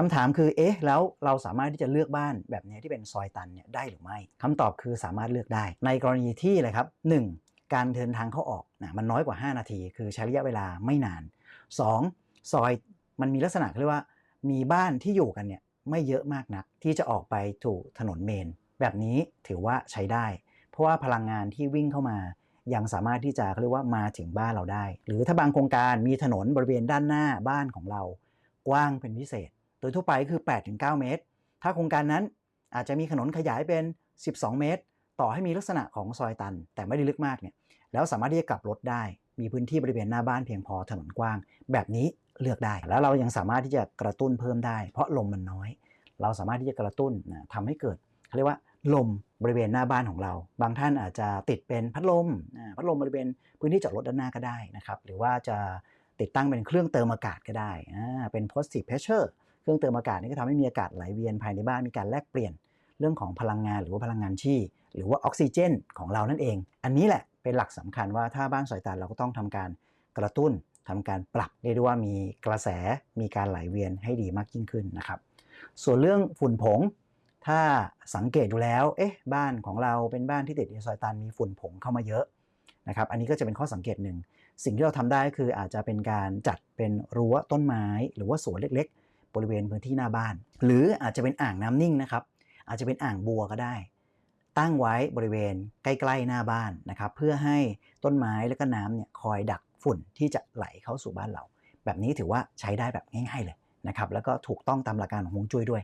คำถามคือเอ๊ะแล้วเราสามารถที่จะเลือกบ้านแบบนี้ที่เป็นซอยตันเนี่ยได้หรือไม่คำตอบคือสามารถเลือกได้ ในกรณีที่เลยครับ 1. การเดินทางเข้าออกนะมันน้อยกว่า 5 นาที คือใช้ระยะเวลาไม่นาน 2. ซอยมันมีลักษณะเรียกว่า มีบ้านที่อยู่กันเนี่ยไม่เยอะมากนักที่จะออกไปถูกถนนเมน แบบนี้ถือว่าใช้ได้ เพราะว่าพลังงานที่วิ่งเข้ามายังสามารถที่จะเรียกว่ามาถึงบ้านเราได้ หรือถ้าบางโครงการมีถนนบริเวณด้านหน้าบ้านของเรา กว้างเป็นพิเศษ โดยทั่วไปคือ 8-9 เมตร ถ้าโครงการนั้นอาจจะมีถนนขยายเป็น 12 เมตร ต่อให้มีลักษณะของซอยตัน แต่ไม่ได้ลึกมากเนี่ยแล้วสามารถที่จะกลับรถได้ มีพื้นที่บริเวณหน้าบ้านเพียงพอถนนกว้าง แบบนี้เลือกได้ แล้วเรายังสามารถที่จะกระตุ้นเพิ่มได้ เพราะลมมันน้อย เราสามารถที่จะกระตุ้นนะทำให้เกิดเขาเรียกว่าลมบริเวณหน้าบ้านของเรา บางท่านอาจจะติดเป็นพัดลม พัดลมบริเวณพื้นที่จอดรถด้านหน้าก็ได้นะครับ หรือว่าจะติดตั้งเป็นเครื่องเติมอากาศก็ได้ เป็น positive pressure เครื่องเติมอากาศนี่ก็ทำให้มีอากาศไหลเวียนภายในบ้านมีการแลกเปลี่ยนเรื่องของพลังงานหรือว่าพลังงานชีหรือว่าออกซิเจนของเรานั่นเอง อันนี้แหละเป็นหลักสำคัญว่าถ้าบ้านสายตาเราก็ต้องทำการกระตุ้นทำการปรับเรียกได้ว่ามีกระแสมีการไหลเวียนให้ดีมากยิ่งขึ้นนะครับส่วนเรื่องฝุ่นผง ถ้าสังเกตดูแล้วเอ๊ะบ้านของเราเป็นบ้านที่ติดในซอยตันมีฝุ่นผงเข้ามาเยอะนะครับอันนี้ก็จะเป็นข้อสังเกตหนึ่งสิ่งที่เราทำได้คืออาจจะเป็นการจัดเป็นรั้วต้นไม้ หรือว่าสวนเล็กๆ บริเวณพื้นที่หน้าบ้าน หรืออาจจะเป็นอ่างน้ำนิ่งนะครับ อาจจะเป็นอ่างบัวก็ได้ ตั้งไว้บริเวณใกล้ๆหน้าบ้านนะครับ เพื่อให้ต้นไม้แล้วก็น้ำเนี่ยคอยดักฝุ่นที่จะไหลเข้าสู่บ้านเรา แบบนี้ถือว่าใช้ได้แบบง่ายๆเลยนะครับ แล้วก็ถูกต้องตามหลักการของฮวงจุ้ยด้วย